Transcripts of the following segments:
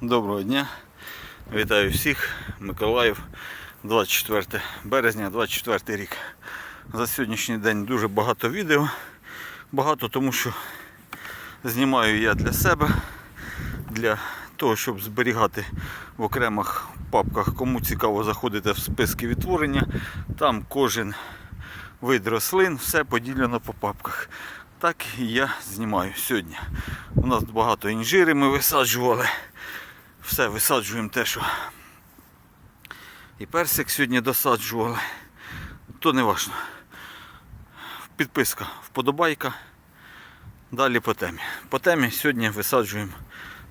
Доброго дня. Вітаю всіх. Миколаїв, 24 березня, 24 рік. За сьогоднішній день дуже багато відео. Багато тому що знімаю я для себе, для того, щоб зберігати в окремих папках. Кому цікаво заходите в списки відтворення. Там кожен вид рослин, все поділено по папках. Так і я знімаю сьогодні. У нас багато інжири ми висаджували. Все висаджуємо те, що і персик сьогодні досаджували. То не важно. Підписка, вподобайка. Далі по темі. По темі сьогодні висаджуємо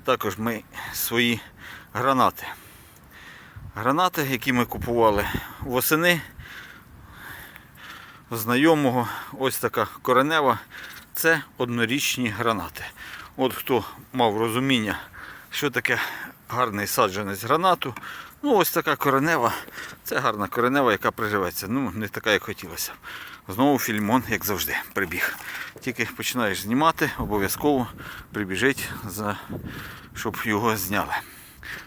також ми свої гранати. Гранати, які ми купували восени знайомого, ось така коренева, це однорічні гранати. От хто мав розуміння, що таке гарний саджанець гранату. Ну, ось така коренева. Це гарна коренева, яка приживеться. Ну, не така, як хотілося. Знову фільмон, як завжди, прибіг. Тільки починаєш знімати, обов'язково прибіжить, за... щоб його зняли.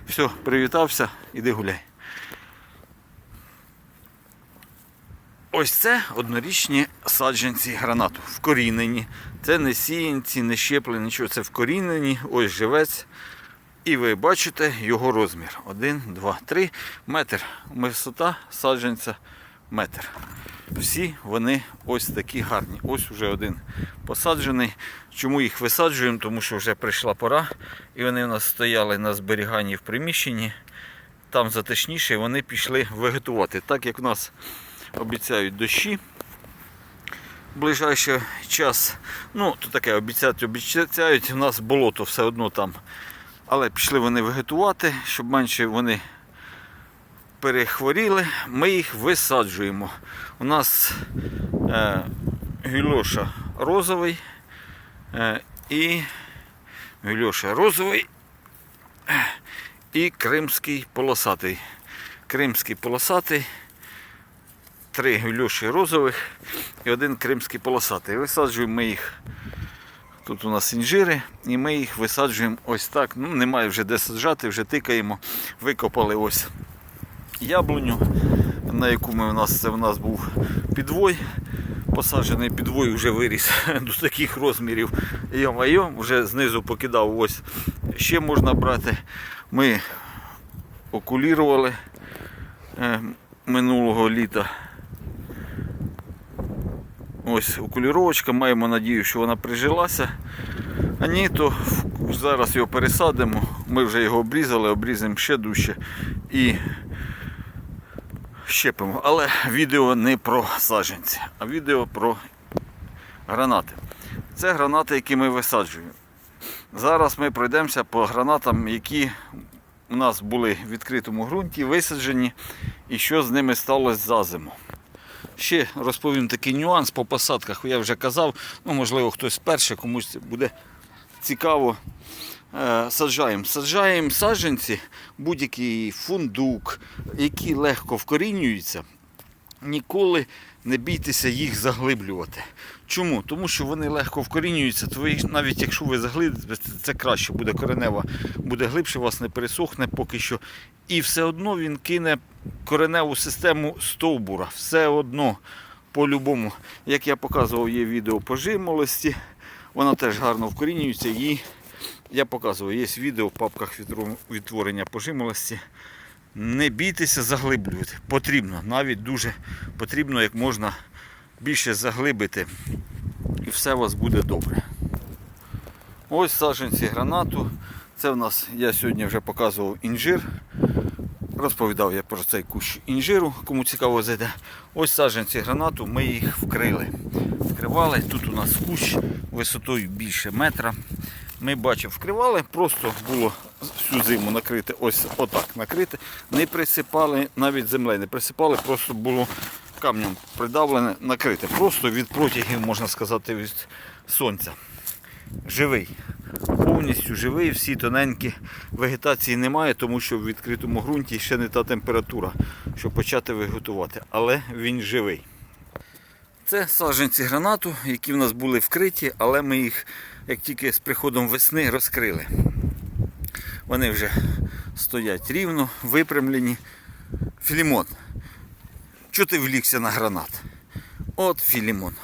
Все, привітався, іди гуляй. Ось це однорічні саджанці гранату. Вкорінені. Це не сіянці, не щеплені, нічого. Це вкорінені. Ось живець. І ви бачите його розмір. Один, два, три метр. Висота саджанця метр. Всі вони ось такі гарні. Ось вже один посаджений. Чому їх висаджуємо? Тому що вже прийшла пора, і вони у нас стояли на зберіганні в приміщенні. Там затишніше, і вони пішли вегетувати. Так як у нас обіцяють дощі ближайший час. Ну, то таке обіцяють, обіцяють, у нас болото все одно там. Але пішли вони вегетувати, щоб менше вони перехворіли, ми їх висаджуємо. У нас е, гюльоша розовий е, і гюльоша розовий і кримський полосатий. Кримський полосатий, три гюльоші розових і один кримський полосатий. Висаджуємо ми їх. Тут у нас інжири, і ми їх висаджуємо ось так. Ну, немає вже де саджати, вже тикаємо. Викопали ось яблуню, на яку ми у нас це у нас був підвой. Посаджений підвой вже виріс до таких розмірів. Йо-майо, вже знизу покидав ось. Ще можна брати. Ми окулірували е, минулого літа. Ось окуліровочка, маємо надію, що вона прижилася. А ні, то зараз його пересадимо. Ми вже його обрізали, обрізаємо ще дужче і щепимо. Але відео не про саджанці, а відео про гранати. Це гранати, які ми висаджуємо. Зараз ми пройдемося по гранатам, які у нас були в відкритому ґрунті, висаджені, і що з ними сталося за зиму. Ще розповім такий нюанс по посадках. Я вже казав, ну можливо хтось перше, комусь буде цікаво. Е, Саджаємо. Саджаємо саджанці, будь-який фундук, які легко вкорінюються. Ніколи не бійтеся їх заглиблювати. Чому? Тому що вони легко вкорінюються, то навіть якщо ви заглибите, це краще буде коренева, буде глибше, вас не пересохне поки що. І все одно він кине кореневу систему стовбура. Все одно, по-любому. Як я показував, є відео по жимолості, вона теж гарно вкорінюється. І я показував, є відео в папках відтворення по жимолості. Не бійтеся заглиблювати. Потрібно, навіть дуже потрібно як можна більше заглибити. І все у вас буде добре. Ось саджанці гранату. Це в нас, я сьогодні вже показував інжир. Розповідав я про цей кущ інжиру, кому цікаво зайде. Ось саджанці гранату, ми їх вкрили. Вкривали. Тут у нас кущ висотою більше метра. Ми бачимо, вкривали, просто було всю зиму накрите, ось отак накрите. Не присипали, навіть землею не присипали, просто було камнем придавлене, накрите. Просто від протягів, можна сказати, від сонця. Живий. Повністю живий, всі тоненькі. Вегетації немає, тому що в відкритому ґрунті ще не та температура, щоб почати виготувати. Але він живий. Це саджанці гранату, які в нас були вкриті, але ми їх, як тільки з приходом весни, розкрили. Вони вже стоять рівно, випрямлені. Філімон, чого ти влікся на гранат? От Філімон.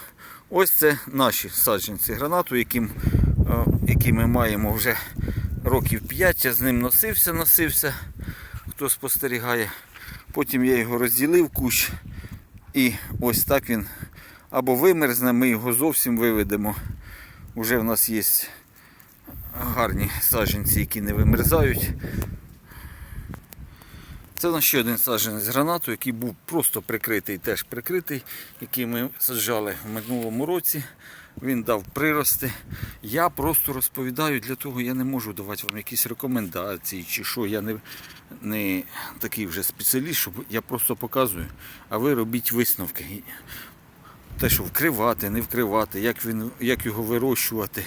Ось це наші саджанці гранату, яким, е, які ми маємо вже років 5. Я з ним носився, носився, хто спостерігає. Потім я його розділив кущ. І ось так він або вимерзне, ми його зовсім виведемо. Уже в нас є гарні саджанці, які не вимерзають. Це ще один саджанець гранату, який був просто прикритий, теж прикритий, який ми саджали в минулому році. Він дав прирости. Я просто розповідаю для того, я не можу давати вам якісь рекомендації чи що. Я не, не такий вже спеціаліст, щоб я просто показую, а ви робіть висновки. Те, що вкривати, не вкривати, як, він, як його вирощувати.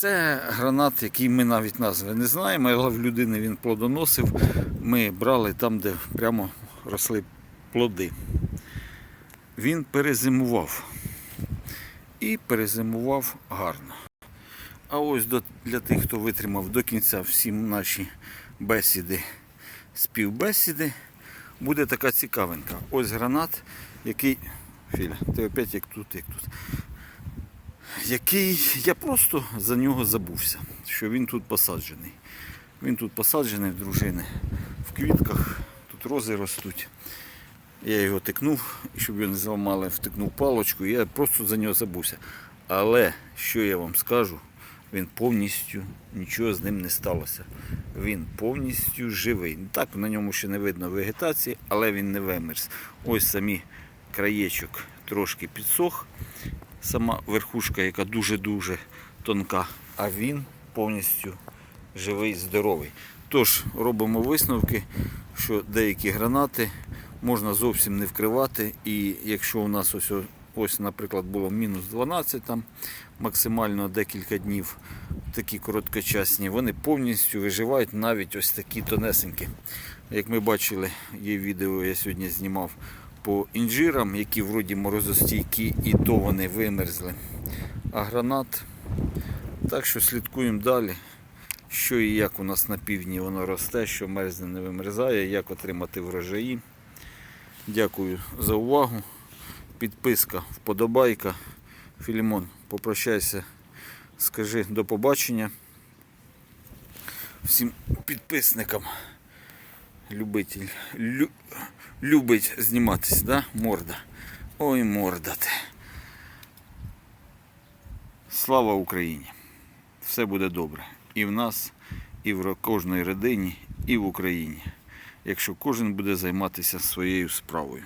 Це гранат, який ми навіть назви не знаємо, але в людини він плодоносив. Ми брали там, де прямо росли плоди. Він перезимував. І перезимував гарно. А ось для тих, хто витримав до кінця всі наші бесіди, співбесіди, буде така цікавинка. Ось гранат, який. Філя, ти опять як тут, як тут який я просто за нього забувся, що він тут посаджений. Він тут посаджений в дружини в квітках, тут рози ростуть. Я його тикнув, щоб його не зламали, втикнув палочку, і я просто за нього забувся. Але що я вам скажу, він повністю нічого з ним не сталося. Він повністю живий. Так, на ньому ще не видно вегетації, але він не вимерз. Ось самі краєчок трошки підсох сама верхушка, яка дуже-дуже тонка, а він повністю живий, здоровий. Тож робимо висновки, що деякі гранати можна зовсім не вкривати. І якщо у нас ось, ось наприклад, було мінус 12, там максимально декілька днів, такі короткочасні, вони повністю виживають навіть ось такі тонесенькі. Як ми бачили, є відео, я сьогодні знімав по інжирам, які вроді морозостійкі, і то вони вимерзли. А гранат. Так що слідкуємо далі, що і як у нас на півдні воно росте, що мерзне не вимерзає, як отримати врожаї. Дякую за увагу. Підписка, вподобайка. Філімон, попрощайся, скажи до побачення. Всім підписникам. Любитель. Лю... Любить зніматися, да? Морда. Ой, морда ти. Слава Україні! Все буде добре. І в нас, і в кожної родині, і в Україні. Якщо кожен буде займатися своєю справою.